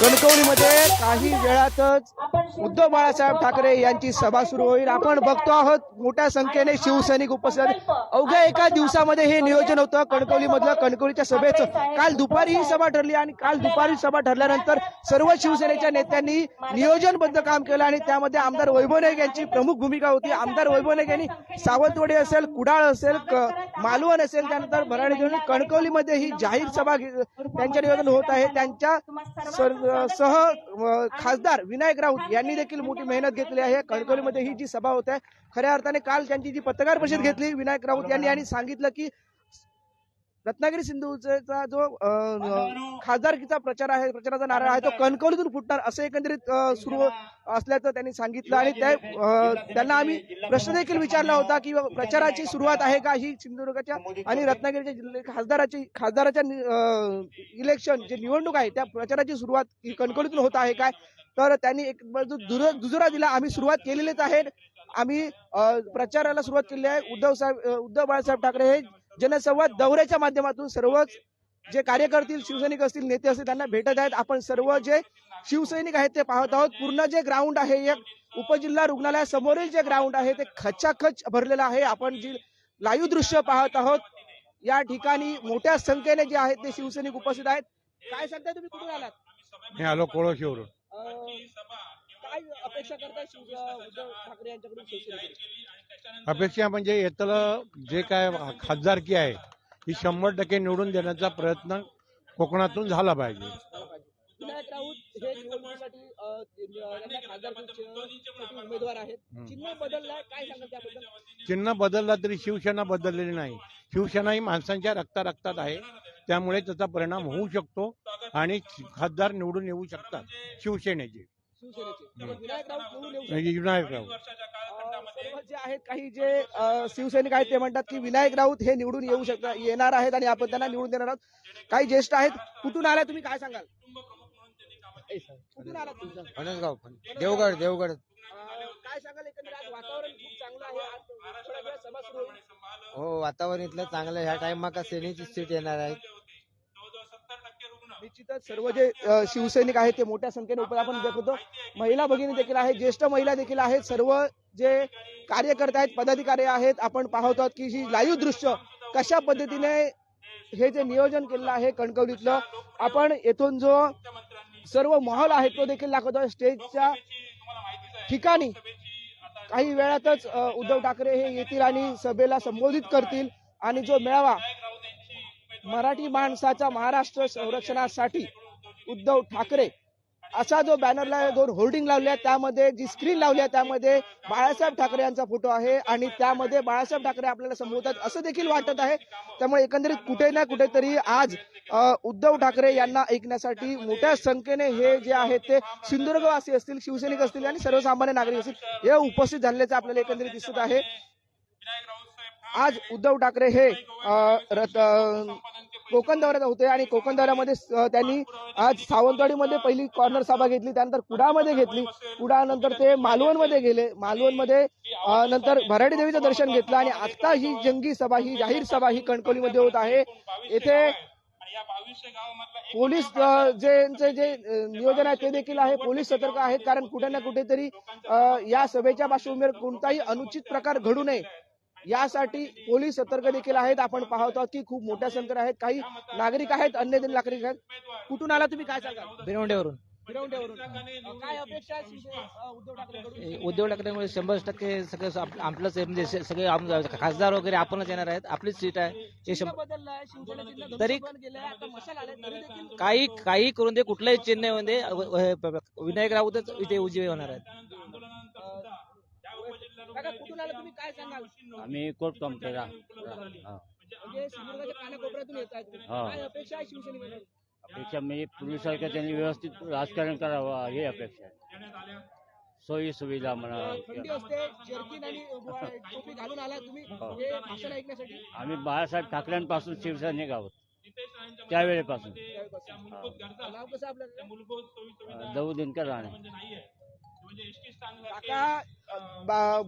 कणकवलीमध्ये काही वेळातच उद्धव बाळासाहेब ठाकरे यांची सभा सुरू होईल. आपण बघतो आहोत मोठ्या संख्येने शिवसैनिक उपस्थित अवघ्या एका दिवसामध्ये हे नियोजन होतं. कणकवलीमधलं कणकवलीच्या सभेचं. काल दुपारी ही सभा ठरली आणि काल दुपारी सभा ठरल्यानंतर सर्व शिवसेनेच्या नेत्यांनी नियोजनबद्ध काम केलं आणि त्यामध्ये आमदार वैभव नाईक यांची प्रमुख भूमिका होती. आमदार वैभव नाईक यांनी सावंतवाडी असेल कुडाळ असेल मालवण असेल त्यानंतर भराडी घेऊन कणकवलीमध्ये ही जाहीर सभा त्यांच्या नियोजन होत आहे. त्यांच्या सह खासदार विनायक राऊत यांनी देखील मोठी मेहनत घेतली आहे. कणकवलीमध्ये ही जी सभा होत आहे खऱ्या अर्थाने काल त्यांची जी पत्रकार परिषद घेतली विनायक राऊत यांनी आणि सांगितलं की रत्नागिरी सिंधूचा जो खासदारकीचा प्रचार आहे प्रचाराचा नारा आहे तो कणकवलीतून फुटणार असं एकंदरीत सुरू असल्याचं त्यांनी सांगितलं आणि त्यांना आम्ही प्रश्न देखील विचारला होता की प्रचाराची सुरुवात आहे का ही सिंधुदुर्गाच्या आणि रत्नागिरीच्या खासदाराची खासदाराच्या इलेक्शन जे निवडणूक आहे त्या प्रचाराची सुरुवात ही कणकवलीतून होत आहे काय? तर त्यांनी एक बाजू दुजोरा दिला आम्ही सुरुवात केलेलीच आहे. आम्ही प्रचाराला सुरुवात केली आहे. उद्धव साहेब उद्धव बाळासाहेब ठाकरे हे जनसंवाद दौऱ्याच्या माध्यमातून सर्वच जे कार्यकर्ते शिवसैनिक असतील नेते असतील त्यांना भेटत आहेत. आपण सर्व जे शिवसैनिक आहेत ते पाहत आहोत. पूर्ण जे ग्राउंड आहे एक उपजिल्हा रुग्णालयासमोरील जे ग्राउंड आहे ते खचाखच भरलेलं आहे. आपण जी लाईव्ह दृश्य पाहत आहोत या ठिकाणी मोठ्या संख्येने जे आहेत ते शिवसैनिक उपस्थित आहेत. काय सांगताय तुम्ही? कुठून आलात? मी आलो कोळशीवरून. काय अपेक्षा करताय शिव उद्धव ठाकरे यांच्याकडून शिवसेनेकडून? अपेक्षा म्हणजे येतलं जे काय खासदारकी आहे ही शंभर टक्के निवडून देण्याचा प्रयत्न कोकणातून झाला पाहिजे. विनायक राऊत हे निवडणुकीसाठी अं, यांना खासदारकीचे उमेदवार आहेत. हं. चिन्ह बदललाय काय सांगाल त्याबद्दल? चिन्ह बदलला तरी शिवसेना बदललेली नाही. शिवसेना ही माणसांच्या रक्ता रक्तात आहे. त्यामुळे त्याचा परिणाम होऊ शकतो आणि खासदार निवडून येऊ शकतात शिवसेनेचे. शिवसेनेचे. विनायक राऊत सर्व जे आहेत काही जे शिवसैनिक आहेत ते म्हणतात की विनायक राऊत हे निवडून येऊ शकतात येणार आहेत आणि आपण त्यांना निवडून देणार आहोत. काही ज्येष्ठ आहेत कुठून आलाय तुम्ही? काय सांगाल? कुठून आलात तुम्ही? फणसगाव देवगड. देवगड काय सांगाल एकंदरीत? आज वातावरण खूप चांगलं आहे. हो वातावरण इथलं चांगलं आहे. ह्या टाइम माका सेनेची सीट येणार आहे. निश्चितच सर्व जे शिवसैनिक आहेत ते मोठ्या संख्येने उपस्थित आपण होतो. महिला भगिनी देखील आहेत ज्येष्ठ महिला देखील आहेत सर्व जे कार्यकर्ते आहेत पदाधिकारी आहेत आपण पाहत आहोत की ही लाईव्ह दृश्य कशा पद्धतीने हे जे नियोजन केलेलं आहे कणकवलीतलं आपण येथून जो सर्व माहोल आहे तो देखील दाखवतो स्टेजच्या ठिकाणी काही वेळातच उद्धव ठाकरे हे येतील आणि सभेला संबोधित करतील आणि जो मेळावा मराठी माणसाचा महाराष्ट्र संरक्षणासाठी उद्धव ठाकरे असा जो बॅनरला दोन होर्डिंग लावल्या त्यामध्ये जी स्क्रीन लावली आहे त्यामध्ये बाळासाहेब ठाकरे यांचा फोटो आहे आणि त्यामध्ये बाळासाहेब ठाकरे आपल्याला संबोधतात असं देखील वाटत आहे. त्यामुळे एकंदरीत कुठे ना कुठेतरी आज उद्धव ठाकरे यांना ऐकण्यासाठी मोठ्या संख्येने हे जे आहेत ते सिंधुदुर्गवासी असतील शिवसैनिक असतील आणि सर्वसामान्य नागरिक असतील हे उपस्थित झालेल्याचं आपल्याला एकंदरीत दिसत आहे. आज उद्धव ठाकरे हे कोकण दौऱ्यात होते आणि कोकण दौऱ्यामध्ये त्यांनी आज सावंतवाडीमध्ये पहिली कॉर्नर सभा घेतली त्यानंतर कुडामध्ये घेतली. कुडानंतर ते मालवणमध्ये गेले. मालवणमध्ये नंतर भराडी देवीचं दर्शन घेतलं आणि आता ही जंगी सभा ही जाहीर सभा ही कणकवलीमध्ये होत आहे. येथे पोलीस जे जे नियोजन आहे ते देखील आहे. पोलीस सतर्क आहेत कारण कुठे ना कुठेतरी या सभेच्या पार्श्वभूमीवर कोणताही अनुचित प्रकार घडू नये. यासाठी पोलीस सतर्क देखील आहेत. आपण पाहतो की खूप मोठ्या संख्येने आहेत. काही नागरिक आहेत अन्य दिन नागरिक आहेत. कुठून आला तुम्ही? काय सांगाल? भिरवंड्यावरून. उद्धव ठाकरेमुळे शंभर टक्के सगळं आप- आपलंच म्हणजे सगळे खासदार वगैरे आपणच येणार आहेत. आपलीच सीट आहे. हे तरी- काही काही करून दे. कुठलंही चिन्ह येऊन दे अ- हे प- प- विनायक राऊतच इथे उजवे होणार आहेत. काका कुठून आला? तुम्ही काय सांगाल? आम्ही कोर्ट कॉम्प्युटर म्हणजे सिंधुदुर्गाच्या कानाकोपऱ्यातून येत आहेत. हा. काय अपेक्षा आहे शिवसेनेकडून अपेक्षा म्हणजे पूर्वीसारखं त्यांनी व्यवस्थित राजकारण करावं हे अपेक्षा आहे. सोयी सुविधा म्हणा. थंडी असते जर्किन आणि टोपी घालून आला तुम्ही. हो. हे भाषण ऐकण्यासाठी? आम्ही बाळासाहेब ठाकरेंपासून शिवसैनिक आहोत त्यावेळेपासून. नाव कसं आपलं? अं, दौ दिनकर राणे.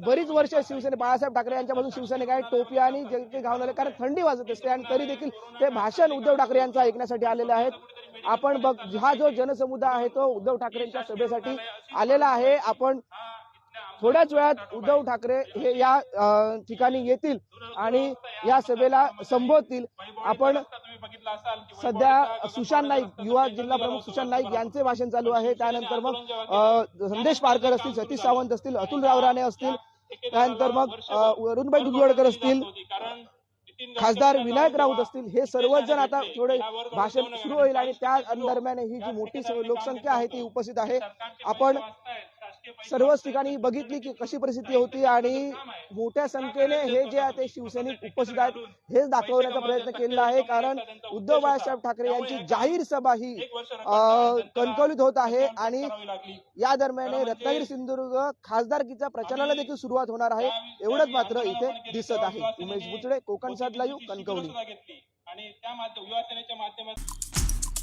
बरीच वर्ष शिवसेने बाळासाहेब ठाकरे यांच्यापासून शिवसैनिक आहे टोपी आणि जर्किन घालून आले कारण थंडी वाजत असते आणि तरी देखील ते भाषण उद्धव ठाकरे यांचं ऐकण्यासाठी आलेले आहेत. आपण बघ हा जो जनसमुदाय आहे तो उद्धव ठाकरेंच्या सभेसाठी आलेला आहे. आपण थोड्याच वेळात उद्धव ठाकरे हे या ठिकाणी येतील आणि या सभेला संबोधतील. आपण सध्या सुशांत नाईक युवा जिल्हा प्रमुख सुशांत नाईक यांचे भाषण चालू आहे. त्यानंतर मग संदेश पारकर असतील सतीश सावंत असतील अतुल रावराणे असतील त्यानंतर मग अ, वरुणभाई दुधवडकर असतील खासदार विनायक राऊत असतील हे सर्वच जण आता थोडे भाषण सुरू होईल आणि त्या दरम्यान ही जी मोठी लोकसंख्या आहे ती उपस्थित आहे. आपण सर्वच ठिकाणी बघितली की कशी परिस्थिती होती आणि मोठ्या संख्येने हे जे आहे ते शिवसैनिक उपस्थित आहेत हेच दाखवण्याचा प्रयत्न केलेला आहे. कारण उद्धव बाळासाहेब ठाकरे यांची जाहीर सभा ही कणकवलीत होत आहे आणि या दरम्यान रत्नागिरी सिंधुदुर्ग खासदारकीच्या प्रचाराला देखील सुरुवात होणार आहे. एवढंच मात्र इथे दिसत आहे. उमेश बुचडे कोकण सात लाईव्ह कणकवली.